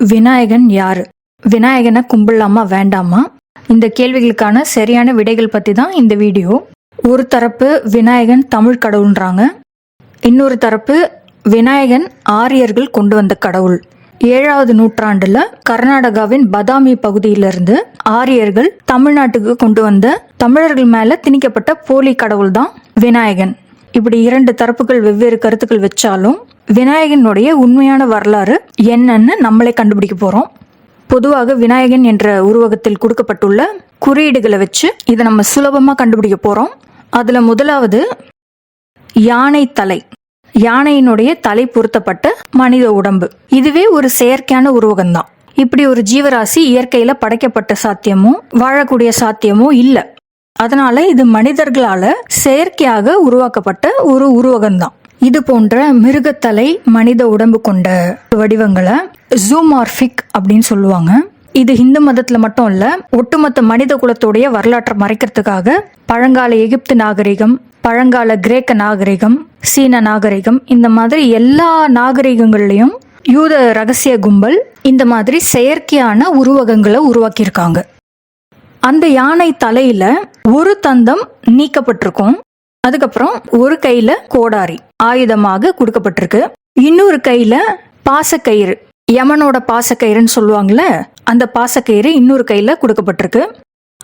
விநாயகன் யார்? விநாயகனை கும்பிடலாமா வேண்டாமா? இந்த கேள்விகளுக்கான சரியான விடைகள் பற்றி தான் இந்த வீடியோ. ஒரு தரப்பு விநாயகன் தமிழ் கடவுள்ன்றாங்க. இன்னொரு தரப்பு விநாயகன் ஆரியர்கள் கொண்டு வந்த கடவுள். ஏழாவது நூற்றாண்டுல கர்நாடகாவின் பதாமி பகுதியிலிருந்து ஆரியர்கள் தமிழ்நாட்டுக்கு கொண்டு வந்த தமிழர்கள் மேல திணிக்கப்பட்ட போலி கடவுள் தான் விநாயகன். இப்படி இரண்டு தரப்புகள் வெவ்வேறு கருத்துக்கள் வச்சாலும் விநாயகனுடைய உண்மையான வரலாறு என்னன்னு நம்மளே கண்டுபிடிக்க போறோம். பொதுவாக விநாயகன் என்ற உருவகத்தில் கொடுக்கப்பட்டுள்ள குறியீடுகளை வச்சு இதை நம்ம சுலபமா கண்டுபிடிக்க போறோம். அதுல முதலாவது யானை தலை. யானையினுடைய தலை பொருத்தப்பட்ட மனித உடம்பு. இதுவே ஒரு செயற்கையான உருவகம்தான். இப்படி ஒரு ஜீவராசி இயற்கையில படைக்கப்பட்ட சாத்தியமும் வாழக்கூடிய சாத்தியமும் இல்லை. அதனால இது மனிதர்களால செயற்கையாக உருவாக்கப்பட்ட ஒரு உருவகம்தான். இது போன்ற மிருகத்தலை மனித உடம்பு கொண்ட வடிவங்களை ஜூமார்பிக் அப்படின்னு சொல்லுவாங்க. இது இந்து மதத்துல மட்டும் இல்ல ஒட்டுமொத்த மனித குலத்துடைய வரலாற்றை மறைக்கிறதுக்காக பழங்கால எகிப்து நாகரிகம் பழங்கால கிரேக்க நாகரிகம் சீன நாகரிகம் இந்த மாதிரி எல்லா நாகரிகங்கள்லயும் யூத ரகசிய கும்பல் இந்த மாதிரி செயற்கையான உருவகங்களை உருவாக்கியிருக்காங்க. அந்த யானை தலையில ஒரு தந்தம் நீக்கப்பட்டிருக்கும். அதுக்கப்புறம் ஒரு கையில கோடாரி ஆயுதமாக கொடுக்கப்பட்டிருக்கு. இன்னொரு கையில பாசக்கயிறு யமனோட பாசக்கயிறுன்னு சொல்லுவாங்கல்ல அந்த பாசக்கயிறு இன்னொரு கையில கொடுக்கப்பட்டிருக்கு.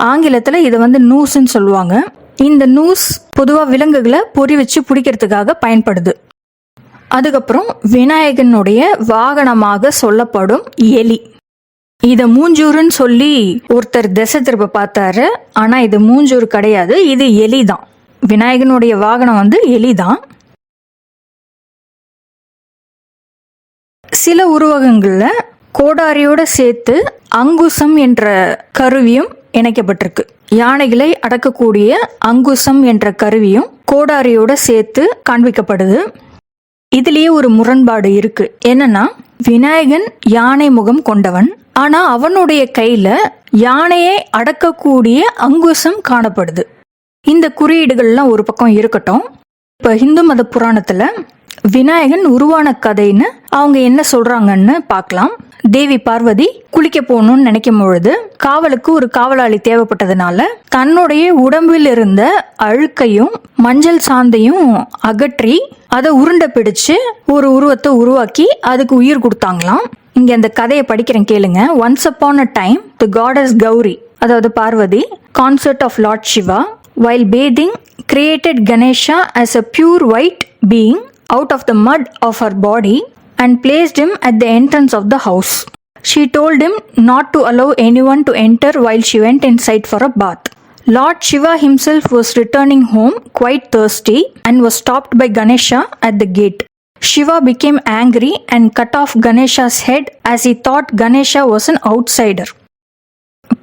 ஆங்கிலத்துல இதை வந்து நூஸ்ன்னு சொல்லுவாங்க. இந்த நூஸ் பொதுவா விலங்குகளை பொறி வச்சு பிடிக்கிறதுக்காக பயன்படுது. அதுக்கப்புறம் விநாயகனுடைய வாகனமாக சொல்லப்படும் எலி. இத மூஞ்சூருன்னு சொல்லி ஒருத்தர் திசை திருப்ப பார்த்தாரு. ஆனா இது மூஞ்சூர் கிடையாது இது எலி தான் விநாயகனுடைய வாகனம் வந்து எலி தான் சில உருவகங்கள்ல கோடாரியோட சேர்த்து அங்குசம் என்ற கருவியும் இணைக்கப்பட்டிருக்கு. யானைகளை அடக்கக்கூடிய அங்குசம் என்ற கருவியும் கோடாரியோட சேர்த்து காண்பிக்கப்படுது. இதுலயே ஒரு முரண்பாடு இருக்கு. என்னன்னா விநாயகன் யானை முகம் கொண்டவன். ஆனா அவனுடைய கையில யானையை அடக்கக்கூடிய அங்குசம் காணப்படுது. இந்த குறியீடுகள்லாம் ஒரு பக்கம் இருக்கட்டும். இப்ப ஹிந்து மத புராணத்துல விநாயகன் உருவான கதைன்னு அவங்க என்ன சொல்றாங்கன்னு பார்க்கலாம். தேவி பார்வதி குளிக்க போகணும்னு நினைக்கும் பொழுது காவலுக்கு ஒரு காவலாளி தேவைப்பட்டதுனால தன்னுடைய உடம்பில் இருந்த அழுக்கையும் மஞ்சள் சாந்தையும் அகற்றி அதை உருண்டை பிடிச்சு ஒரு உருவத்தை உருவாக்கி அதுக்கு உயிர் கொடுத்தாங்களாம் இங்க அந்த கதையை படிக்கிறேன் கேளுங்க once upon a time the goddess Gauri அதாவது Parvati consort of Lord Shiva while bathing created Ganesha as a pure white being out of the mud of her body and placed him at the entrance of the house she told him not to allow any one to enter while she went inside for a bath Lord Shiva himself was returning home quite thirsty and was stopped by Ganesha at the gate. Shiva became angry and cut off Ganesha's head as he thought Ganesha was an outsider.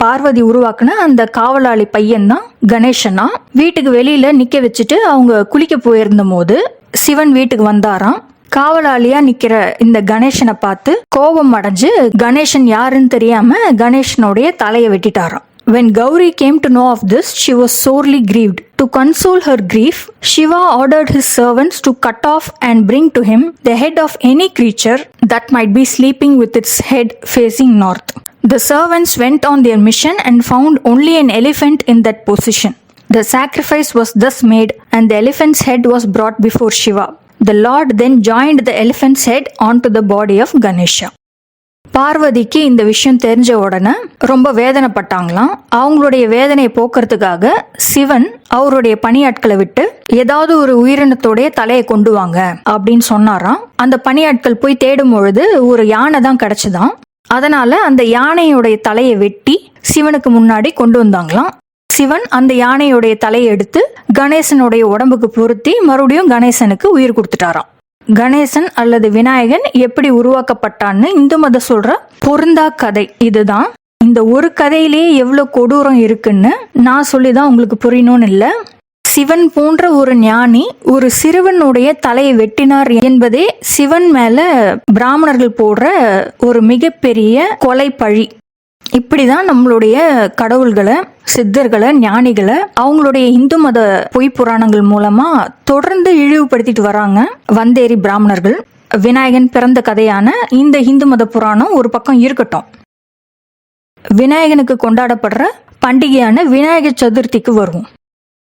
Parvati உருவாக்குன அந்த காவலாளி பையன் தான் கணேசனா வீட்டுக்கு வெளியில நிக்க வச்சுட்டு அவங்க குளிக்க போயிருந்த போது சிவன் வீட்டுக்கு வந்தாராம் காவலாளியா நிக்கிற இந்த கணேசனை பார்த்து கோபம் அடைஞ்சு கணேசன் யாருன்னு தெரியாம கணேசனுடைய தலையை வெட்டிட்டாராம் When Gauri came to know of this, she was sorely grieved. To console her grief, Shiva ordered his servants to cut off and bring to him the head of any creature that might be sleeping with its head facing north. The servants went on their mission and found only an elephant in that position. The sacrifice was thus made, and the elephant's head was brought before Shiva. The Lord then joined the elephant's head onto the body of Ganesha. பார்வதிக்கு இந்த விஷயம் தெரிஞ்ச உடனே ரொம்ப வேதனைப்பட்டாங்களாம். அவங்களுடைய வேதனையை போக்குறதுக்காக சிவன் அவருடைய பணியாட்களை விட்டு ஏதாவது ஒரு உயிரினத்தோடைய தலையை கொண்டு வாங்க அப்படின்னு சொன்னாராம். அந்த பணியாட்கள் போய் தேடும் பொழுது ஒரு யானை தான் கிடைச்சதாம் அதனால அந்த யானையுடைய தலையை வெட்டி சிவனுக்கு முன்னாடி கொண்டு வந்தாங்களாம். சிவன் அந்த யானையுடைய தலையை எடுத்து கணேசனுடைய உடம்புக்கு பொருத்தி மறுபடியும் கணேசனுக்கு உயிர் கொடுத்துட்டாராம். கணேசன் அல்லது விநாயகன் எப்படி உருவாக்கப்பட்டான்னு இந்து மத சொல்ற பொருந்தா கதை இதுதான். இந்த ஒரு கதையிலேயே எவ்வளவு கொடூரம் இருக்குன்னு நான் சொல்லிதான் உங்களுக்கு புரியணும்னு இல்ல. சிவன் போன்ற ஒரு ஞானி ஒரு சிறுவனுடைய தலையை வெட்டினார் என்பதே சிவன் மேல பிராமணர்கள் போடுற ஒரு மிகப்பெரிய கொலை பழி இப்படிதான் நம்மளுடைய கடவுள்களை சித்தர்களை ஞானிகளை அவங்களுடைய இந்து மத பொய் புராணங்கள் மூலமா தொடர்ந்து இழிவுபடுத்திட்டு வராங்க வந்தேரி பிராமணர்கள். விநாயகன் பிறந்த கதையான இந்த இந்து மத புராணம் ஒரு பக்கம் இருக்கட்டும். விநாயகனுக்கு கொண்டாடப்படுற பண்டிகையான விநாயகர் சதுர்த்திக்கு வருவோம்.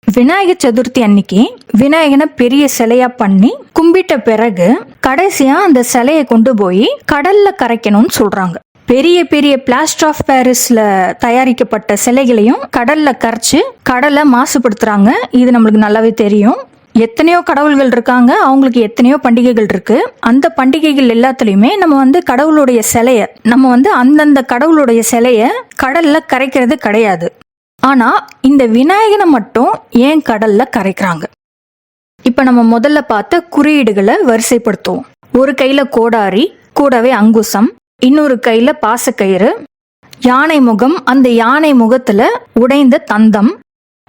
விநாயகர் சதுர்த்தி அன்னைக்கு விநாயகனை பெரிய சிலையா பண்ணி கும்பிட்ட பிறகு கடைசியா அந்த சிலையை கொண்டு போய் கடல்ல கரைக்கணும்னு சொல்றாங்க. பெரிய பெரிய பிளாஸ்டர் ஆஃப் பாரிஸ்ல தயாரிக்கப்பட்ட சிலைகளையும் கடல்ல கரைச்சு கடலை மாசுபடுத்துறாங்க. இது நம்மளுக்கு நல்லாவே தெரியும். எத்தனையோ கடவுள்கள் இருக்காங்க. அவங்களுக்கு எத்தனையோ பண்டிகைகள் இருக்கு. அந்த பண்டிகைகள் எல்லாத்துலயுமே நம்ம வந்து கடவுளுடைய சிலைய நம்ம வந்து அந்தந்த கடவுளுடைய சிலைய கடல்ல கரைக்கிறது கிடையாது. ஆனா இந்த விநாயகனை மட்டும் ஏன் கடல்ல கரைக்கிறாங்க? இப்ப நம்ம முதல்ல பார்த்த குறியீடுகளை வரிசைப்படுத்துவோம். ஒரு கையில கோடாரி கூடவே அங்குசம் இன்னொரு கையில பாசக்கயிறு. யானை முகம் அந்த யானை முகத்துல உடைந்த தந்தம்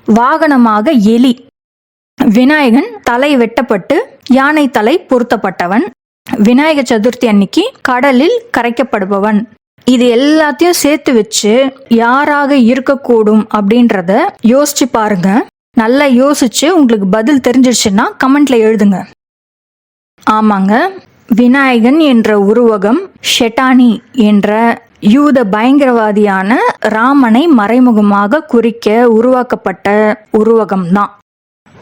வாகனமாக எலி. விநாயகன் தலை வெட்டப்பட்டு யானை தலை பொருத்தப்பட்டவன். விநாயக சதுர்த்தி அன்னைக்கு கடலில் கரைக்கப்படுபவன். இது எல்லாத்தையும் சேர்த்து வச்சு யாராக இருக்கக்கூடும் அப்படின்றத யோசிச்சு பாருங்க. நல்லா யோசிச்சு உங்களுக்கு பதில் தெரிஞ்சிருச்சுன்னா கமெண்ட்ல எழுதுங்க. ஆமாங்க. விநாயகன் என்ற உருவகம் ஷெட்டானி என்ற யூத பயங்கரவாதியான ராமனை மறைமுகமாக குறிக்க உருவாக்கப்பட்ட உருவகம் தான்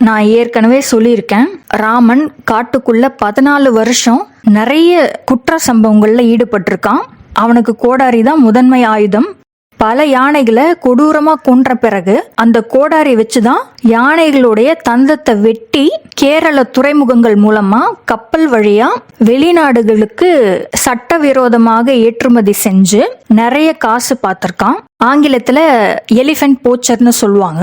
நான் ஏற்கனவே சொல்லியிருக்கேன் ராமன் காட்டுக்குள்ள பதினாலு வருஷம் நிறைய குற்ற சம்பவங்கள்ல ஈடுபட்டிருக்கான். அவனுக்கு கோடாரி தான் முதன்மை ஆயுதம். பல யானைகளை கொடூரமா கொன்ற பிறகு அந்த கோடாரி வச்சுதான் யானைகளுடைய தந்தத்தை வெட்டி கேரள துறைமுகங்கள் மூலமா கப்பல் வழியா வெளிநாடுகளுக்கு சட்டவிரோதமாக ஏற்றுமதி செஞ்சு நிறைய காசு பார்த்திருக்கான். ஆங்கிலத்துல எலிஃபென்ட் போச்சர்னு சொல்லுவாங்க.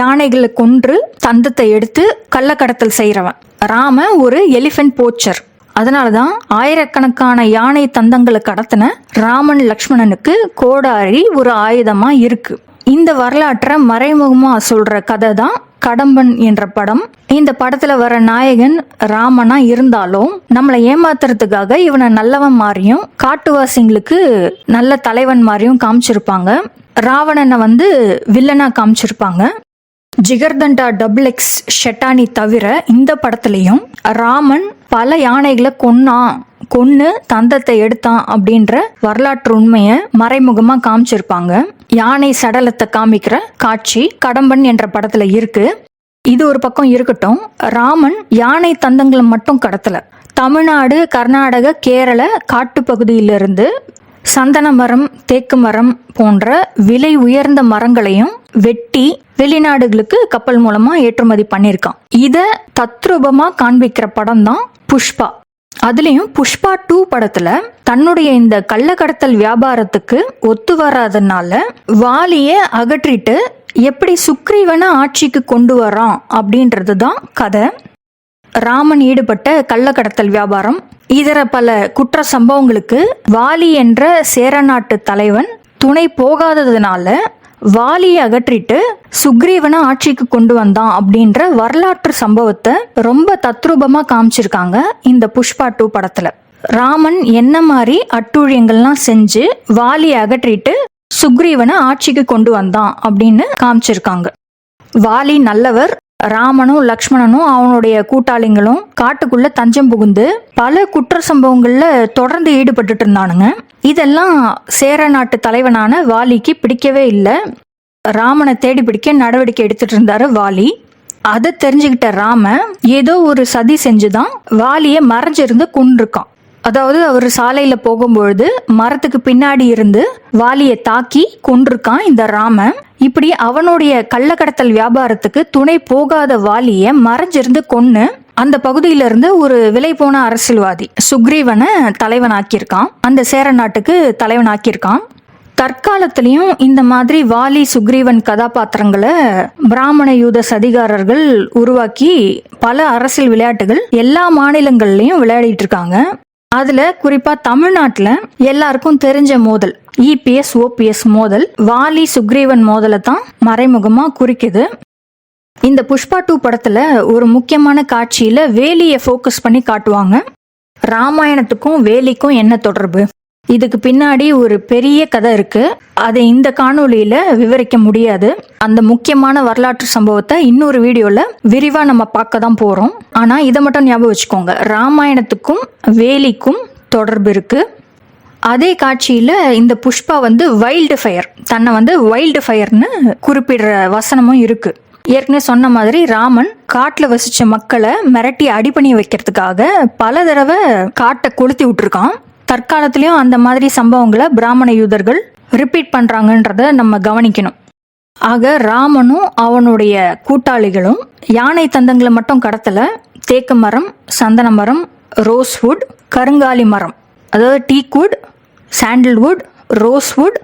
யானைகளை கொன்று தந்தத்தை எடுத்து கள்ளக்கடத்தல் செய்யறவன் ராம ஒரு எலிஃபென்ட் போச்சர். அதனாலதான் ஆயிரக்கணக்கான யானை தந்தங்களை கடத்தின ராமன் லக்ஷ்மணனுக்கு கோடாரி ஒரு ஆயுதமா இருக்கு. இந்த வரலாற்றை மறைமுகமா சொல்ற கதை தான் கடம்பன் என்ற படம். இந்த படத்துல வர நாயகன் ராமனா இருந்தாலும் நம்மளை ஏமாத்துறதுக்காக இவனை நல்லவன் மாதிரியும் காட்டுவாசிங்களுக்கு நல்ல தலைவன் மாதிரியும் காமிச்சிருப்பாங்க. ராவணனை வந்து வில்லனா காமிச்சிருப்பாங்க. ஜிகர்தண்டா டபுள் எக்ஸ் ஷெட்டானி தவிர இந்த படத்துலையும் ராமன் பல யானைகளை கொன்னான் கொன்னு தந்தத்தை எடுத்தான் அப்படின்ற வரலாற்று உண்மையை மறைமுகமா காமிச்சிருப்பாங்க. யானை சடலத்தை காமிக்கிற காட்சி கடம்பன் என்ற படத்துல இருக்கு. இது ஒரு பக்கம் இருக்கட்டும். ராமன் யானை தந்தங்களை மட்டும் கடத்தல. தமிழ்நாடு கர்நாடக கேரள காட்டுப்பகுதியிலிருந்து சந்தன மரம் தேக்கு மரம் போன்ற விலை உயர்ந்த மரங்களையும் வெட்டி வெளிநாடுகளுக்கு கப்பல் மூலமா ஏற்றுமதி பண்ணியிருக்கான். இத தத்ரூபமா காண்பிக்கிற படம் தான் புஷ்பா. அதுலயும் புஷ்பா டூ படத்துல தன்னுடைய இந்த கள்ளக்கடத்தல் வியாபாரத்துக்கு ஒத்து வராதனால வாலிய அகற்றிட்டு எப்படி சுக்ரீவனை ஆட்சிக்கு கொண்டு வரான் அப்படின்றது தான் கதை. ராமன் ஈடுபட்ட கள்ளக்கடத்தல் வியாபாரம் இதர பல குற்ற சம்பவங்களுக்கு வாலி என்ற சேரநாட்டு தலைவன் துணை போகாததுனால வாலியை அகற்றிட்டு சுக்ரீவனை ஆட்சிக்கு கொண்டு வந்தான் அப்படின்ற வரலாற்று சம்பவத்தை ரொம்ப தத்ரூபமா காமிச்சிருக்காங்க இந்த புஷ்பா டூ படத்துல. ராமன் என்ன மாதிரி அட்டூழியங்கள்லாம் செஞ்சு வாலியை அகற்றிட்டு சுக்ரீவனை ஆட்சிக்கு கொண்டு வந்தான் அப்படின்னு காமிச்சிருக்காங்க. வாலி நல்லவர் ராமனும் லக்ஷ்மணனும் அவனுடைய கூட்டாளிங்களும் காட்டுக்குள்ள தஞ்சம் புகுந்து பல குற்ற சம்பவங்கள்ல தொடர்ந்து ஈடுபட்டுட்டு இருந்தானுங்க. இதெல்லாம் சேர நாட்டு தலைவனான வாலிக்கு பிடிக்கவே இல்லை. ராமனை தேடி பிடிக்க நடவடிக்கை எடுத்துட்டு இருந்தாரு வாலி. அதை தெரிஞ்சுக்கிட்ட ராம ஏதோ ஒரு சதி செஞ்சுதான் வாலியை மறைஞ்சிருந்து கொண்டிருக்கான் அதாவது அவர் சாலையில போகும்பொழுது மரத்துக்கு பின்னாடி இருந்து வாலியை தாக்கி கொண்டிருக்கான் இந்த ராமன். இப்படி அவனுடைய கள்ளக்கடத்தல் வியாபாரத்துக்கு துணை போகாத வாலிய மறைஞ்சிருந்து கொன்னு அந்த பகுதியில இருந்து ஒரு விலை போன அரசியல்வாதி சுக்ரீவனை தலைவனாக்கியிருக்கான். அந்த சேர நாட்டுக்கு தலைவனாக்கியிருக்கான். தற்காலத்திலையும் இந்த மாதிரி வாலி சுக்ரீவன் கதாபாத்திரங்களை பிராமண யூத சதிகாரர்கள் உருவாக்கி பல அரசியல் விளையாட்டுகள் எல்லா மாநிலங்கள்லையும் விளையாடிட்டு இருக்காங்க. அதுல குறிப்பா தமிழ்நாட்டுல எல்லாருக்கும் தெரிஞ்ச மோதல் இபிஎஸ் ஓபிஎஸ் மோதல் வாலி சுக்ரீவன் மோதலை தான் மறைமுகமா குறிக்குது. இந்த புஷ்பா டூ படத்துல ஒரு முக்கியமான காட்சியில வேலியை ஃபோக்கஸ் பண்ணி காட்டுவாங்க. ராமாயணத்துக்கும் வேலிக்கும் என்ன தொடர்பு? இதுக்கு பின்னாடி ஒரு பெரிய கதை இருக்கு. அதை இந்த காணொலியில விவரிக்க முடியாது. அந்த முக்கியமான வரலாற்று சம்பவத்தை இன்னொரு வீடியோல விரிவா நம்ம பார்க்க தான் போறோம். ஆனா இதை மட்டும் ஞாபகம் வச்சுக்கோங்க. ராமாயணத்துக்கும் வேலிக்கும் தொடர்பு இருக்கு. அதே காட்சியில இந்த புஷ்பா வந்து வைல்டு ஃபயர் தன்னை வந்து வைல்டு ஃபயர்னு குறிப்பிடுற வசனமும் இருக்கு. ஏற்கனவே சொன்ன மாதிரி ராமன் காட்டில் வசிச்ச மக்களை மிரட்டி அடிபணி வைக்கிறதுக்காக பல தடவை காட்டை கொளுத்தி விட்டுருக்கான். தற்காலத்திலையும் அந்த மாதிரி சம்பவங்களை பிராமண யூதர்கள் ரிப்பீட் பண்றாங்கன்றத நம்ம கவனிக்கணும். ஆக ராமனும் அவனுடைய கூட்டாளிகளும் யானை தந்தங்களை மட்டும் கடத்தல தேக்கு மரம் சந்தன மரம் ரோஸ்வுட் கருங்காலி மரம் அதாவது டீக்வுட் சாண்டில்வுட் ரோஸ்வுட்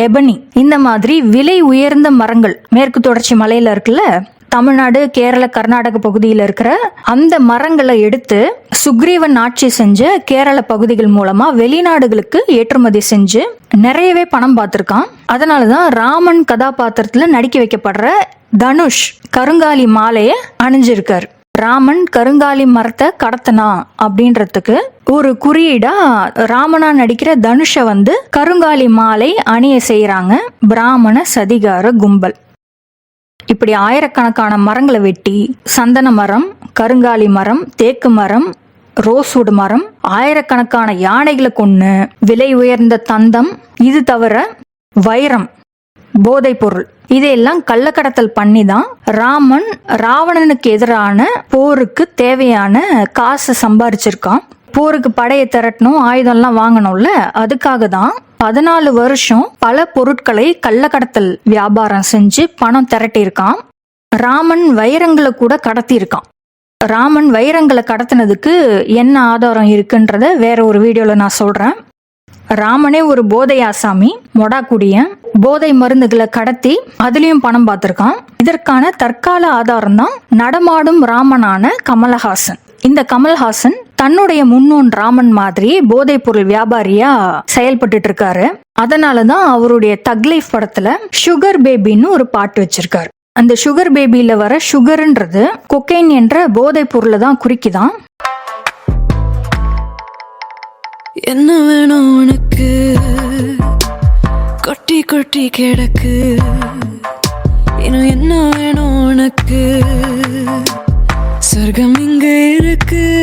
எபனி இந்த மாதிரி விலை உயர்ந்த மரங்கள் மேற்கு தொடர்ச்சி மலையில இருக்குல்ல தமிழ்நாடு கேரள கர்நாடக பகுதியில் இருக்கிற அந்த மரங்களை எடுத்து சுக்ரீவன் ஆட்சி செஞ்ச கேரள பகுதிகள் மூலமா வெளிநாடுகளுக்கு ஏற்றுமதி செஞ்சு நிறையவே பணம் பார்த்துருக்கான். அதனாலதான் ராமன் கதாபாத்திரத்துல நடிக்க வைக்கப்படுற தனுஷ் கருங்காலி மாலைய அணிஞ்சிருக்கார். ராமன் கருங்காலி மரத்தை கடத்தனா அப்படின்றதுக்கு ஒரு குறியீடா ராமனா நடிக்கிற தனுஷ வந்து கருங்காலி மாலை அணிய செய்யறாங்க பிராமண சதிகார கும்பல். இப்படி ஆயிரக்கணக்கான மரங்களை வெட்டி சந்தன மரம் கருங்காலி மரம் தேக்கு மரம் ரோஸ்வுட் மரம் ஆயிரக்கணக்கான யானைகளை கொண்டு விலை உயர்ந்த தந்தம் இது தவிர வைரம் போதைப் பொருள். இதையெல்லாம் கள்ளக்கடத்தல் பண்ணி தான் ராமன் ராவணனுக்கு எதிரான போருக்கு தேவையான காசை சம்பாரிச்சிருக்கான். போருக்கு படையை திரட்டணும் ஆயுதம்லாம் வாங்கணும்ல அதுக்காக தான் பதினாலு வருஷம் பல பொருட்களை கள்ளக்கடத்தல் வியாபாரம் செஞ்சு பணம் திரட்டியிருக்கான். ராமன் வைரங்களை கூட கடத்தியிருக்கான். ராமன் வைரங்களை கடத்தினதுக்கு என்ன ஆதாரம் இருக்குன்றத வேற ஒரு வீடியோல நான் சொல்றேன். ராமனே ஒரு போதை ஆசாமி மொடாக்குடியன் போதை மருந்துகளை கடத்தி அதுலயும் பணம் பார்த்திருக்கான். இதற்கான தற்கால ஆதாரம் தான் நடமாடும் ராமனான கமலஹாசன். இந்த கமல்ஹாசன் தன்னுடைய முன்னோன் ராமன் மாதிரி போதைப் பொருள் வியாபாரியா செயல்பட்டு இருக்காரு. அதனாலதான் அவருடைய தக்லைஃப் படத்துல சுகர் பேபின்னு ஒரு பாட்டு வச்சிருக்காரு. அந்த சுகர் பேபியில வர சுகர்ன்றது கொக்கைன் என்ற போதைப் பொருளை தான் குறிக்குதான். என்ன வேணும் உனக்கு? கொட்டி கொட்டி கிடக்கு. இன்னும் என்ன வேணும் உனக்கு? சொர்க்கம் இருக்கு.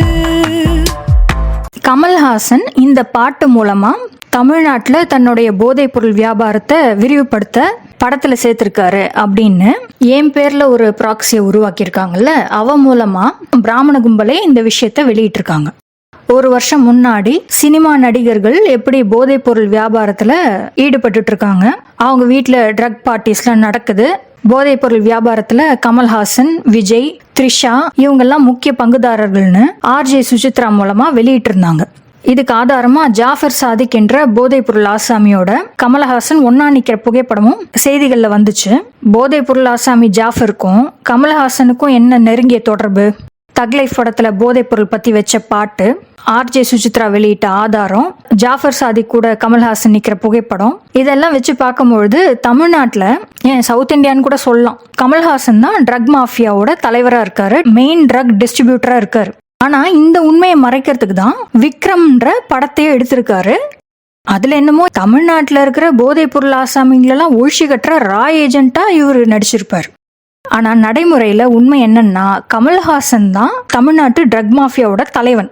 கமல்ஹாசன் இந்த பாட்டு மூலமா தமிழ்நாட்டில் தன்னுடைய போதைப் பொருள் வியாபாரத்தை விரிவுபடுத்த படத்துல சேர்த்திருக்காரு அப்படின்னு என் பேர்ல ஒரு ப்ராக்சியை உருவாக்கியிருக்காங்கல்ல அவ மூலமா பிராமண கும்பலே இந்த விஷயத்த வெளியிட்டிருக்காங்க. ஒரு வருஷம் முன்னாடி சினிமா நடிகர்கள் எப்படி போதைப் பொருள் வியாபாரத்துல இருக்காங்க அவங்க வீட்டில் ட்ரக் பார்ட்டிஸ்லாம் நடக்குது போதைப் பொருள் வியாபாரத்துல கமல்ஹாசன் விஜய் த்ரிஷா இவங்கெல்லாம் முக்கிய பங்குதாரர்கள்னு ஆர்ஜே சுசித்ரா மூலமா வெளியிட்டிருந்தாங்க. இதுக்கு ஆதாரமா ஜாஃபர் சாதிக் என்ற போதைப் பொருள் ஆசாமியோட கமலஹாசன் ஒன்னா நிக்கிற புகைப்படமும் செய்திகள்ல வந்துச்சு. போதைப் பொருள் ஆசாமி ஜாஃபருக்கும் கமலஹாசனுக்கும் என்ன நெருங்கிய தொடர்பு? தக்லைஃப் படத்துல போதைப் பொருள் பத்தி வச்ச பாட்டு ஆர்ஜே சுசித்ரா வெளியிட்ட ஆதாரம் ஜாஃபர் சாதி கூட கமல்ஹாசன் நிக்கிற புகைப்படம் இதெல்லாம் வச்சு பார்க்கும்பொழுது தமிழ்நாட்டுல ஏன் சவுத் இந்தியான்னு கூட சொல்லலாம். கமல்ஹாசன் தான் ட்ரக் மாஃபியாவோட தலைவரா இருக்காரு மெயின் ட்ரக் டிஸ்ட்ரிபியூட்டரா இருக்காரு. ஆனா இந்த உண்மையை மறைக்கிறதுக்கு தான் விக்ரம்ன்ற படத்தையே எடுத்திருக்காரு. அதுல என்னமோ தமிழ்நாட்டுல இருக்கிற போதைப் பொருள் ஆசாமிங்களெல்லாம் ஒழிச்சு கட்டுற ரா ஏஜென்ட்டா இவர் நடிச்சிருப்பார். ஆனால் நடைமுறையில் உண்மை என்னன்னா கமல்ஹாசன் தான் தமிழ்நாட்டு ட்ரக் மாஃபியாவோட தலைவன்.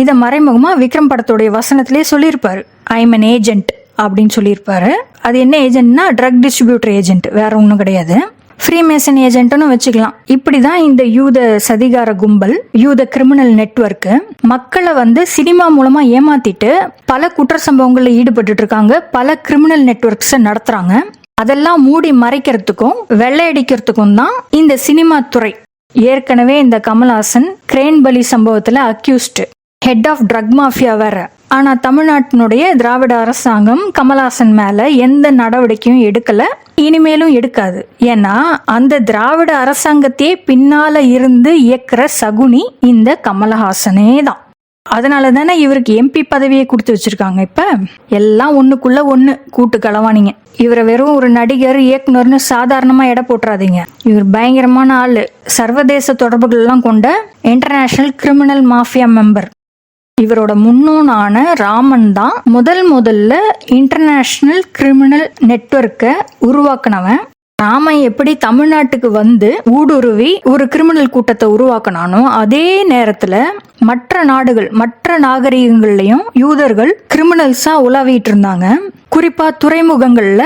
இதை மறைமுகமாக விக்ரம் படத்துடைய வசனத்திலே சொல்லியிருப்பார். ஐ அன் ஏஜென்ட் அப்படின்னு சொல்லியிருப்பாரு. அது என்ன ஏஜென்ட்னா ட்ரக் டிஸ்ட்ரிபியூட்டர் ஏஜென்ட் வேற ஒன்றும் கிடையாது. ஃப்ரீ மேசன் ஏஜென்ட்னு வச்சுக்கலாம். இப்படிதான் இந்த யூத சதிகார கும்பல் யூத கிரிமினல் நெட்வொர்க் மக்களை வந்து சினிமா மூலமா ஏமாத்திட்டு பல குற்ற சம்பவங்களில் ஈடுபட்டு இருக்காங்க. பல கிரிமினல் நெட்வொர்க்ஸை நடத்துறாங்க. அதெல்லாம் மூடி மறைக்கிறதுக்கும் வெள்ளையடிக்கிறதுக்கும் தான் இந்த சினிமா துறை. ஏற்கனவே இந்த கமல்ஹாசன் கிரேன் பலி சம்பவத்துல accused head of drug mafia வேற. ஆனா தமிழ்நாட்டினுடைய திராவிட அரசாங்கம் கமல்ஹாசன் மேல எந்த நடவடிக்கையும் எடுக்கல இனிமேலும் எடுக்காது. ஏன்னா அந்த திராவிட அரசாங்கத்தையே பின்னால இருந்து இயக்குற சகுனி இந்த கமலஹாசனே தான். அதனால தானே இவருக்கு எம்பி பதவியை கொடுத்து வச்சிருக்காங்க இப்ப. எல்லாம் ஒண்ணுக்குள்ள ஒண்ணு. கூட்டு களவாணிங்க இவரை வெறும் ஒரு நடிகர் இயக்குனர்னு சாதாரணமா எடை போட்டுறாதீங்க. இவர் பயங்கரமான ஆளு. சர்வதேச தொடர்புகள் எல்லாம் கொண்ட இன்டர்நேஷனல் கிரிமினல் மாஃபியா மெம்பர் இவரோட முன்னோனான ராமன் தான் முதல் முதல்ல இன்டர்நேஷனல் கிரிமினல் நெட்வொர்க்கை உருவாக்குனவன். ராமன் எப்படி தமிழ்நாட்டுக்கு வந்து ஊடுருவி ஒரு கிரிமினல் கூட்டத்தை உருவாக்கினானோ அதே நேரத்துல மற்ற நாடுகள் மற்ற நாகரிகங்கள்லயும் யூதர்கள் கிரிமினல்ஸா உலாவிட்டு இருந்தாங்க. குறிப்பா துறைமுகங்கள்ல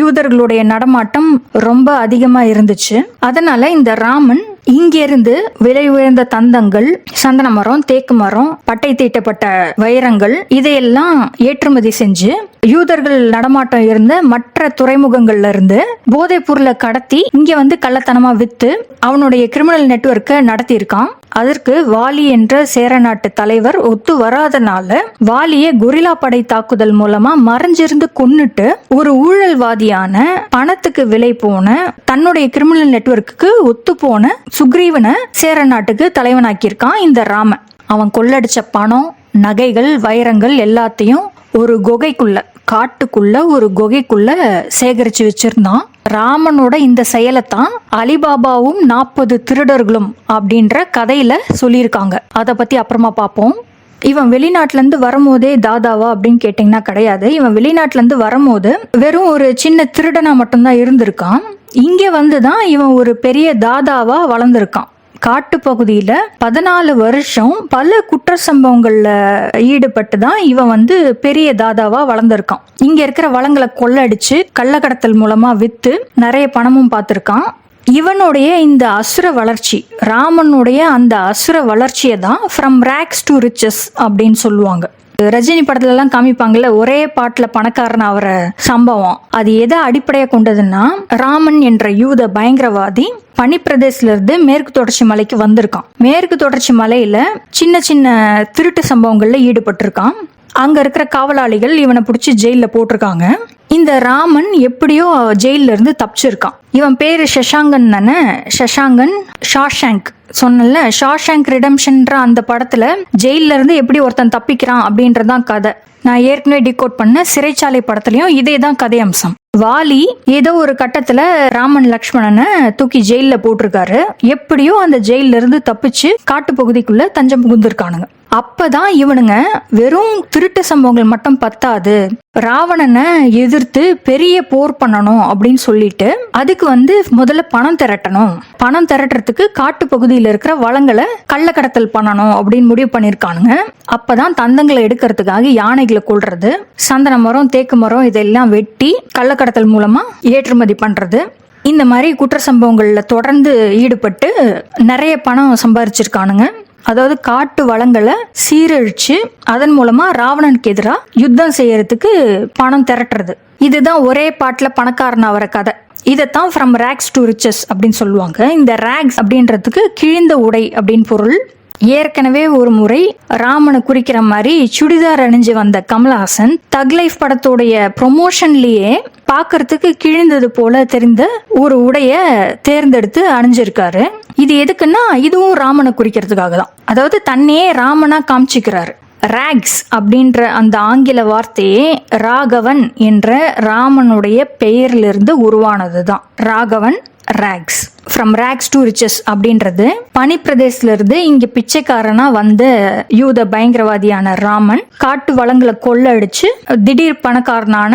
யூதர்களுடைய நடமாட்டம் ரொம்ப அதிகமா இருந்துச்சு. அதனால இந்த ராமன் இங்கிருந்து விலை உயர்ந்த தந்தங்கள் சந்தன மரம் தேக்கு மரம் பட்டை தீட்டப்பட்ட வைரங்கள் இதையெல்லாம் ஏற்றுமதி செஞ்சு யூதர்கள் நடமாட்டம் இருந்த மற்ற துறைமுகங்கள்ல இருந்து போதைப் பொருளை கடத்தி இங்க வந்து கள்ளத்தனமா வித்து அவனுடைய கிரிமினல் நெட்வொர்க்கை நடத்தியிருக்கான். அதற்கு வாலி என்ற சேர நாட்டு தலைவர் ஒத்து வராதனால வாலியை கொரில்லா படை தாக்குதல் மூலமா மறைஞ்சிருந்து கொன்னுட்டு ஒரு ஊழல்வாதியான பணத்துக்கு விலை போன தன்னுடைய கிரிமினல் நெட்வொர்க்குக்கு ஒத்து போன சுக்ரீவனை சேர நாட்டுக்கு தலைவனாக்கியிருக்கான் இந்த ராமன். அவன் கொள்ளடிச்ச பணம் நகைகள் வைரங்கள் எல்லாத்தையும் ஒரு குகைக்குள்ள காட்டுக்குள்ள ஒரு குகைக்குள்ள சேகரிச்சு வச்சிருந்தான். ராமனோட இந்த செயலை தான் அலிபாபாவும் நாற்பது திருடர்களும் அப்படின்ற கதையில சொல்லியிருக்காங்க. அதை பத்தி அப்புறமா பார்ப்போம் இவன் வெளிநாட்டிலேருந்து வரும்போதே தாதாவா அப்படின்னு கேட்டிங்கன்னா கிடையாது. இவன் வெளிநாட்டிலேருந்து வரும்போது வெறும் ஒரு சின்ன திருடனாக மட்டும்தான் இருந்திருக்கான். இங்கே வந்து தான் இவன் ஒரு பெரிய தாதாவாக வளர்ந்துருக்கான். காட்டுப்பகுதியில் பதினாலு வருஷம் பல குற்ற சம்பவங்கள்ல ஈடுபட்டு தான் இவன் வந்து பெரிய தாதாவா வளர்ந்துருக்கான். இங்க இருக்கிற வளங்களை கொள்ளடிச்சு கள்ளக்கடத்தல் மூலமா வித்து நிறைய பணமும் பார்த்திருக்கான். இவனுடைய இந்த அசுர வளர்ச்சி ராமனுடைய அந்த அசுர வளர்ச்சியை தான் ஃப்ரம் ரேக்ஸ் டு ரிச்சஸ் அப்படின்னு சொல்லுவாங்க. ரஜினி படத்துலலாம் காமிப்பாங்கல்ல ஒரே பாட்டில் பணக்காரன் ஆகிற சம்பவம். அது எதை அடிப்படையாக கொண்டதுன்னா ராமன் என்ற யூத பயங்கரவாதி பனிப்பிரதேசல இருந்து மேற்கு தொடர்ச்சி மலைக்கு வந்திருக்கான். மேற்கு தொடர்ச்சி மலையில சின்ன சின்ன திருட்டு சம்பவங்கள்ல ஈடுபட்டிருக்கான். அங்க இருக்கிற காவலாளிகள் இவனை பிடிச்சி ஜெயில போட்டிருக்காங்க. இந்த ராமன் எப்படியோ ஜெயில இருந்து தப்பிச்சிருக்கான். இவன் பேரு சஷாங்கன் தானே? சஷாங்கன் ஷாஷாங்க். சொன்னல ஷாஷாங்க் ரிடம்ஷன்ற அந்த படத்துல ஜெயில இருந்து எப்படி ஒருத்தன் தப்பிக்கிறான் அப்படின்றதான் கதை. நான் ஏற்கனவே டிகோட் பண்ண சிறைச்சாலை படத்துலயும் இதே தான் கதை அம்சம் வாலி ஏதோ ஒரு கட்டத்துல ராமன் லக்ஷ்மணனை தூக்கி ஜெயில போட்டிருக்காரு. எப்படியோ அந்த ஜெயில இருந்து தப்பிச்சு காட்டு பகுதிக்குள்ள தஞ்சம் புகுந்திருக்கானுங்க. அப்பதான் இவனுங்க வெறும் திருட்டு சம்பவங்கள் மட்டும் பத்தாது. ராவணனை எதிர்த்து பெரிய போர் பண்ணணும் அப்படின்னு சொல்லிட்டு அதுக்கு வந்து முதல்ல பணம் திரட்டணும். பணம் திரட்டுறதுக்கு காட்டு பகுதியில் இருக்கிற வளங்களை கள்ளக்கடத்தல் பண்ணணும் அப்படின்னு முடிவு பண்ணிருக்கானுங்க அப்பதான் தந்தங்களை எடுக்கிறதுக்காக யானைகளை கொள்றது சந்தன மரம் தேக்கு மரம் இதெல்லாம் வெட்டி கள்ளக்கடத்தல் மூலமா ஏற்றுமதி பண்றது. இந்த மாதிரி குற்ற சம்பவங்கள்ல தொடர்ந்து ஈடுபட்டு நிறைய பணம் சம்பாரிச்சிருக்கானுங்க. அதாவது காட்டு வளங்களை சீரழிச்சு அதன் மூலமா ராவணனுக்கு எதிராக யுத்தம் செய்யறதுக்கு பணம் திரட்டுறது. இதுதான் ஒரே பாட்டில் பணக்காரன் ஆகிற கதை. இதைத்தான் ஃப்ரம் ரேக்ஸ் டு ரிச்சஸ் அப்படின்னு சொல்லுவாங்க. இந்த ரேக்ஸ் அப்படின்றதுக்கு கிழிந்த உடை அப்படின்னு பொருள் ஏற்கனவே ஒரு முறை ராமனை குறிக்கிற மாதிரி சுடிதார் அணிஞ்சு வந்த கமலஹாசன் தக் லைஃப் படத்தோடைய ப்ரொமோஷன்லயே பார்க்கறதுக்கு கிழிந்தது போல தெரிந்த ஒரு உடைய தேர்ந்தெடுத்து அணிஞ்சிருக்காரு. இது எதுக்குன்னா இதுவும் ராமனை குறிக்கிறதுக்காக தான். அதாவது தன்னையே ராமனா காமிச்சிக்கிறாரு. ராக்ஸ் அப்படின்ற அந்த ஆங்கில வார்த்தையே ராகவன் என்ற ராமனுடைய பெயரிலிருந்து உருவானது தான் Raghavan rags from rags to riches அப்படின்றது பனிப்பிரதேசல இருந்து இங்க பிச்சைக்காரனா வந்த யூத பயங்கரவாதியான ராமன் காட்டு வளங்களை கொள்ளடிச்சு திடீர் பணக்காரனான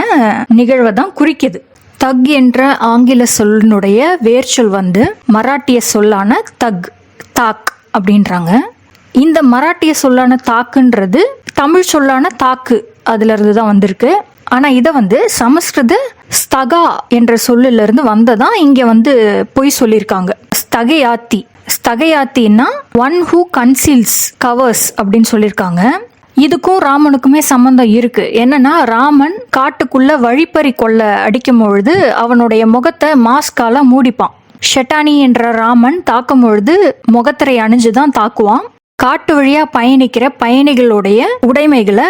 நிகழ்வை தான் குறிக்குது. தக் என்ற ஆங்கில சொல்லினுடைய வேர்ச்சொல் வந்து மராட்டிய சொல்லான தக் தாக் அப்படின்றாங்க. இந்த மராட்டிய சொல்லான தாக்குன்றது தமிழ் சொல்லான தாக்கு அதுல இருந்து தான் வந்திருக்கு. ஆனா இதை வந்து சமஸ்கிருத ஸ்தகா என்ற சொல்லில இருந்து இங்கே இங்க வந்து பொய் சொல்லியிருக்காங்க ஸ்தகையாத்தி. ஸ்தகையாத்தின்னா ஒன் ஹூ கன்சீல்ஸ் கவர்ஸ் அப்படின்னு சொல்லியிருக்காங்க இதுக்கும் ராமனுக்குமே சம்பந்தம் இருக்கு. என்னன்னா ராமன் காட்டுக்குள்ள வழிப்பறி கொள்ள அடிக்கும் பொழுது அவனுடைய முகத்தை மாஸ்கால மூடிப்பான். ஷெட்டானி என்ற ராமன் தாக்கும் பொழுது முகத்திரை அணிஞ்சுதான் தாக்குவான். காட்டு வழியா பயணிக்கிற பயணிகளுடைய உடைமைகளை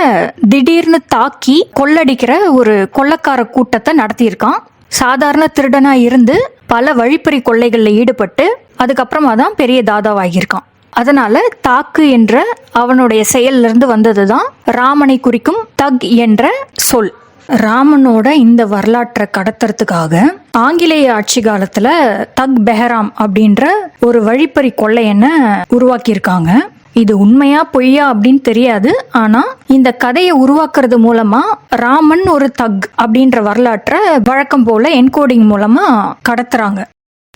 திடீர்னு தாக்கி கொள்ளடிக்கிற ஒரு கொள்ளக்கார கூட்டத்தை நடத்தியிருக்கான். சாதாரண திருடனா இருந்து பல வழிப்பறி கொள்ளைகளில் ஈடுபட்டு அதுக்கப்புறமா தான் பெரிய தாதாவாகியிருக்கான். அதனால தாக்கு என்ற அவனுடைய செயல்ல இருந்து வந்ததுதான் ராமனை குறிக்கும் தக் என்ற சொல். ராமனோட இந்த வரலாற்றை கடத்துறதுக்காக ஆங்கிலேய ஆட்சி காலத்துல தக் பெஹராம் அப்படின்ற ஒரு வழிப்பறி கொள்ளையனை உருவாக்கியிருக்காங்க. இது உண்மையா பொய்யா அப்படின்னு தெரியாது. ஆனா இந்த கதையை உருவாக்குறது மூலமா ராமன் ஒரு தக் அப்படின்ற வரலாற்றை வழக்கம் போல என்கோடிங் மூலமா கடத்துறாங்க.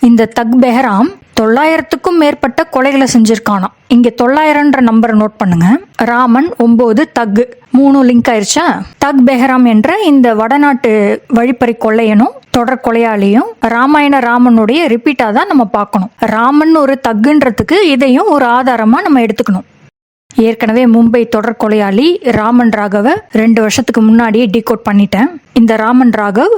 இந்த தக் பெஹராம் தொள்ளாயிரத்துக்கும் மேற்பட்ட கொலைகளை செஞ்சிருக்கானா இங்க தொள்ளாயிரம்ன்ற நம்பரை நோட் பண்ணுங்க. ராமன் ஒன்பது தக். மூணு லிங்க் ஆயிருச்சா? தக் பெஹராம் என்ற இந்த வடநாட்டு வழிப்பறி கொள்ளையனும் தொடர் கொலையாளியும் ராமாயண ராமனுடைய ரிப்பீட்டா தான் நம்ம பார்க்கணும். ராமன் ஒரு தக்குன்றதுக்கு இதையும் ஒரு ஆதாரமா நம்ம எடுத்துக்கணும். ஏற்கனவே மும்பை தொடர் கொலையாளி ராமன் ராகவ ரெண்டு வருஷத்துக்கு முன்னாடியே டீகோட் பண்ணிட்டேன். இந்த ராமன் ராகவ்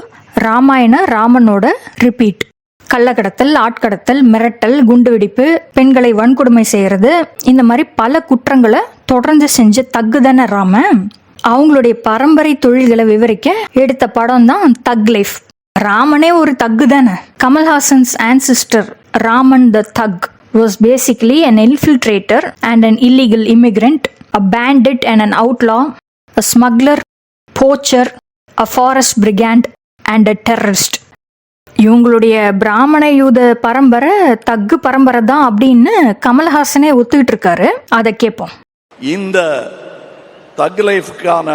ராமாயண ராமனோட ரிப்பீட் கள்ளக்கடத்தல் ஆட்கடத்தல் மிரட்டல் குண்டுவெடிப்பு பெண்களை வன்கொடுமை செய்யறது இந்த மாதிரி பல குற்றங்களை தொடர்ந்து செஞ்ச தக்கு தானே ராமன் அவங்களுடைய பரம்பரை தொழில்களை விவரிக்க எடுத்த படம் தான் தக் லைஃப். ராமனே ஒரு தக்கு தானே Kamal Haasan's ancestor Raman the thug was basically an infiltrator and an illegal immigrant a bandit and an outlaw a smuggler poacher a forest brigand and a terrorist இவங்களுடைய பிராமண யூத பரம்பரை தக்கு பரம்பரை தான் அப்படின்னு கமல்ஹாசனே ஒத்துக்கிட்டு இருக்காரு. அதை கேட்போம் இந்த தக் லைஃப்கான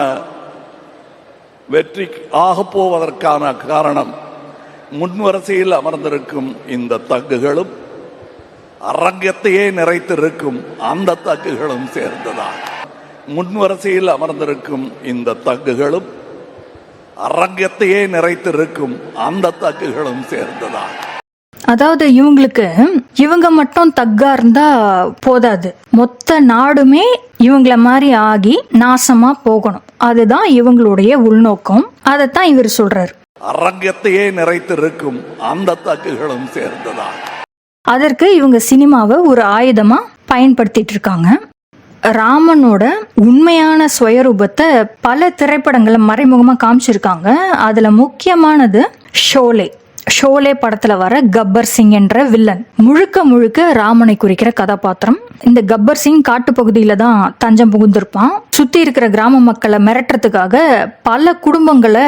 வெற்றி ஆகப் போவதற்கான காரணம் முன்வரிசையில் அமர்ந்திருக்கும் இந்த தக்குகளும் அரங்கத்தையே நிறைத்திருக்கும் அந்த தக்குகளும் சேர்ந்ததான் முன்வரிசையில் அமர்ந்திருக்கும் இந்த தக்குகளும் அரங்கத்தையே நிறைத்திருக்கும் அந்த தக்குகளும் சேர்ந்ததான் அதாவது இவங்களுக்கு இவங்க மட்டும் தக்கா இருந்தா போதாது. மொத்த நாடுமே இவங்கள மாதிரி ஆகி நாசமா போகணும். அதுதான் இவங்களுடைய உள்நோக்கம். அதைத்தான் இவர் சொல்றாரு. அரங்கத்தையே நிறைத்திருக்கும் அந்த தக்குகளும் சேர்ந்ததான் அதற்கு இவங்க சினிமாவை ஒரு ஆயுதமா பயன்படுத்திட்டு இருக்காங்க. ராமனோட உண்மையான சுயரூபத்தை பல திரைப்படங்களை மறைமுகமா காமிச்சிருக்காங்க. அதுல முக்கியமானது ஷோலே. ஷோலே படத்துல வர கப்பர் சிங் என்ற வில்லன். முழுக்க முழுக்க ராமனை குறிக்கிற கதாபாத்திரம். இந்த கப்பர் சிங் காட்டு பகுதியில தான் தஞ்சம் புகுந்திருப்பான். சுத்தி இருக்கிற கிராம மக்களை மிரட்டுறதுக்காக பல குடும்பங்களை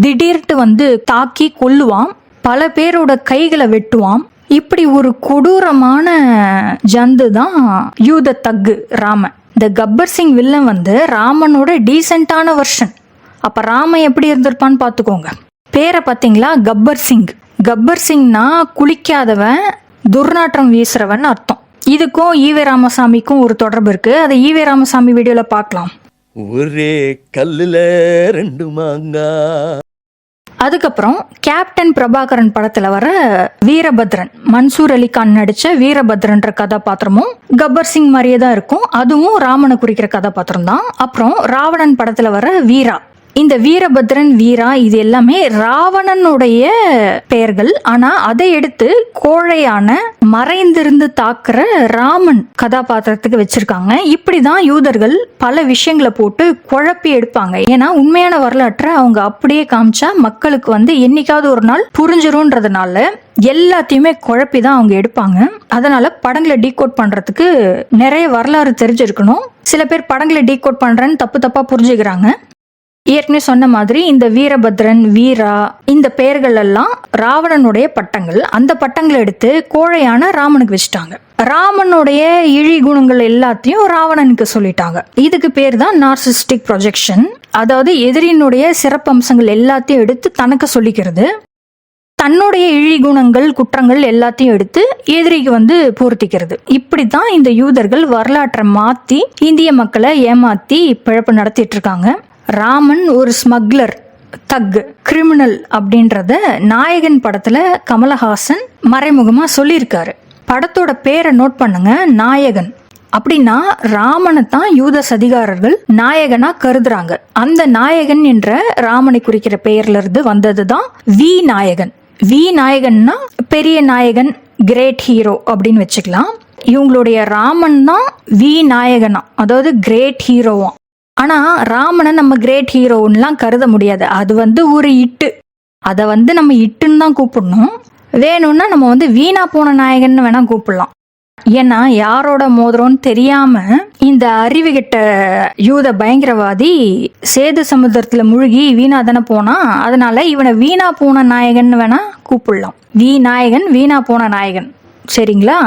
திடீர்ட்டு வந்து தாக்கி கொல்லுவான். பல பேரோட கைகளை வெட்டுவான். இப்படி ஒரு கொடூரமான ஜந்து தான் யூத தக்கு ராமன். இந்த கப்பர் சிங் வில்லன் வந்து ராமனோட டீசென்டான வெர்ஷன். அப்ப ராமன் எப்படி இருந்திருப்பான்னு பாத்துக்கோங்க பேரை பாத்தீங்களா கப்பர் சிங். கப்பர் சிங்னா குளிக்காதவன் துர்நாற்றம் வீசுறவன் அர்த்தம். இதுக்கும் ஈவே ராமசாமிக்கும் ஒரு தொடர்பு இருக்கு. அதை ஈவே ராமசாமி வீடியோல பார்க்கலாம். ஒரே கல்லுல ரெண்டு மாங்கா. அதுக்கப்புறம் கேப்டன் பிரபாகரன் படத்துல வர வீரபத்ரன். மன்சூர் அலிகான் நடிச்ச வீரபத்ரன்ற கதாபாத்திரமும் கப்பர் சிங் மாதிரியே தான் இருக்கும். அதுவும் ராமனை குறிக்கிற கதாபாத்திரம் தான் அப்புறம் ராவணன் படத்துல வர வீரா. இந்த வீரபத்ரன் வீரா இது எல்லாமே ராவணனுடைய பெயர்கள். ஆனா அதை எடுத்து கோழையான மறைந்திருந்து தாக்குற ராமன் கதாபாத்திரத்துக்கு வச்சிருக்காங்க. இப்படிதான் யூதர்கள் பல விஷயங்களை போட்டு குழப்பி எடுப்பாங்க. ஏன்னா உண்மையான வரலாற்றை அவங்க அப்படியே காமிச்சா மக்களுக்கு வந்து என்னைக்காவது ஒரு நாள் புரிஞ்சிரும்ன்றதுனால எல்லாத்தையுமே குழப்பி தான் அவங்க எடுப்பாங்க. அதனால படங்களை டீகோட் பண்றதுக்கு நிறைய வரலாறு தெரிஞ்சிருக்கணும். சில பேர் படங்களை டீகோட் பண்றேன்னு தப்பு தப்பா புரிஞ்சுக்கிறாங்க. ஏற்கனவே சொன்ன மாதிரி இந்த வீரபத்ரன் வீரா இந்த பெயர்கள் எல்லாம் ராவணனுடைய பட்டங்கள். அந்த பட்டங்களை எடுத்து கோழையான ராமனுக்கு வச்சுட்டாங்க. ராமனுடைய இழி குணங்கள் எல்லாத்தையும் ராவணனுக்கு சொல்லிட்டாங்க. இதுக்கு பேர் தான் நார்சிஸ்டிக் ப்ரொஜெக்ஷன் அதாவது எதிரினுடைய சிறப்பம்சங்கள் எல்லாத்தையும் எடுத்து தனக்கு சொல்லிக்கிறது. தன்னுடைய இழி குணங்கள் குற்றங்கள் எல்லாத்தையும் எடுத்து எதிரிக்கு வந்து பூர்த்திக்கிறது. இப்படித்தான் இந்த யூதர்கள் வரலாற்றை மாத்தி இந்திய மக்களை ஏமாத்தி பிழப்பு நடத்திட்டு இருக்காங்க. ராமன் ஒரு ஸ்மக்லர் தக் கிரிமினல் அப்படின்றத நாயகன் படத்துல கமலஹாசன் மறைமுகமா சொல்லியிருக்காரு. படத்தோட பேரை நோட் பண்ணுங்க நாயகன். அப்படின்னா ராமனை தான் யூத சதிகாரர்கள் நாயகனா கருதுறாங்க. அந்த நாயகன் என்ற ராமனை குறிக்கிற பெயர்ல இருந்து வந்தது தான் வி நாயகன். வி நாயகன்னா பெரிய நாயகன் கிரேட் ஹீரோ அப்படின்னு வச்சுக்கலாம். இவங்களுடைய ராமன் தான் வி நாயகனா அதாவது கிரேட் ஹீரோவாம் ஆனா ராமனை நம்ம கிரேட் ஹீரோன்லாம் கருத முடியாது. அது வந்து ஒரு இட்டு. அதை வந்து நம்ம இட்டுன்னு தான் கூப்பிடணும். வேணும்னா நம்ம வந்து வீணா போன நாயகன் வேணா கூப்பிடலாம். ஏன்னா யாரோட மோதிரம்னு தெரியாம இந்த அறிவுகிட்ட யூத பயங்கரவாதி சேது சமுத்திரத்துல முழுகி வீணா தானே போனா அதனால இவனை வீணா போன நாயகன் வேணா கூப்பிடலாம். வி நாயகன் வீணா போன நாயகன். சரிங்களா?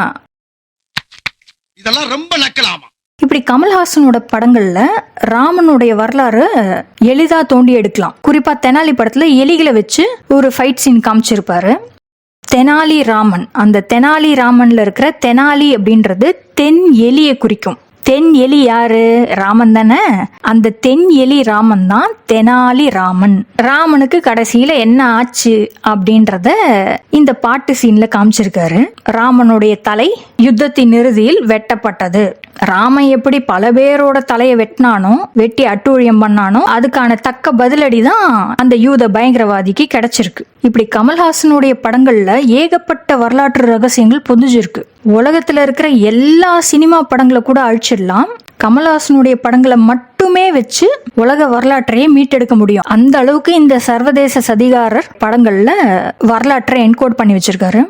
இதெல்லாம் ரொம்ப நக்கலாமா? இப்படி கமல்ஹாசனோட படங்கள்ல ராமனுடைய வரலாறு எளிதா தோண்டி எடுக்கலாம். குறிப்பா தெனாலி படத்துல எலிகளை வச்சு ஒரு ஃபைட் சீன் காமிச்சிருப்பாரு. தெனாலி ராமன். அந்த தெனாலி ராமன்ல இருக்கிற தெனாலி அப்படின்றது தென் எலியை குறிக்கும். தென் எலி யாரு? ராமன் தானே. அந்த தென் எலி ராமன் தான் தெனாலி ராமன். ராமனுக்கு கடைசியில என்ன ஆச்சு அப்படின்றத இந்த பாட்டு சீன்ல காமிச்சிருக்காரு. ராமனுடைய தலை யுத்தத்தின் இறுதியில் வெட்டப்பட்டது. ராமன் எப்படி பல பேரோட தலையை வெட்டினானோ வெட்டி அட்டூழியம் பண்ணானோ அதுக்கான தக்க பதிலடி தான் அந்த யூத பயங்கரவாதிக்கு கிடைச்சிருக்கு. இப்படி கமல்ஹாசனுடைய படங்கள்ல ஏகப்பட்ட வரலாற்று ரகசியங்கள் புதிஞ்சிருக்கு. உலகத்துல இருக்கிற எல்லா சினிமா படங்களை கூட அழிச்சிடலாம். கமல்ஹாசனுடைய படங்களை மட்டுமே வச்சு உலக வரலாற்றையே மீட்டெடுக்க முடியும். அந்த அளவுக்கு இந்த சர்வதேச சதிகாரர் படங்கள்ல வரலாற்றை என்கோட் பண்ணி வச்சிருக்காரு.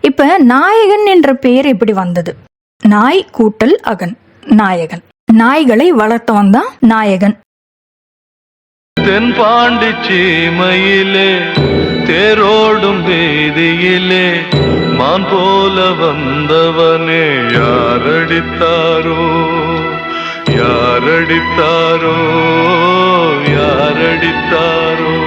இப்ப நாயகன் என்ற பெயர் இப்படி வந்தது. நாய் கூட்டல் அகன் நாயகன். நாய்களை வளர்த்தவன் தான் நாயகன். தென்பாண்டி சீமையிலே தேரோடும் வேதியிலே மான் போல வந்தவனே யாரடித்தாரோ? யாரடித்தாரோ? யாரடித்தாரோ?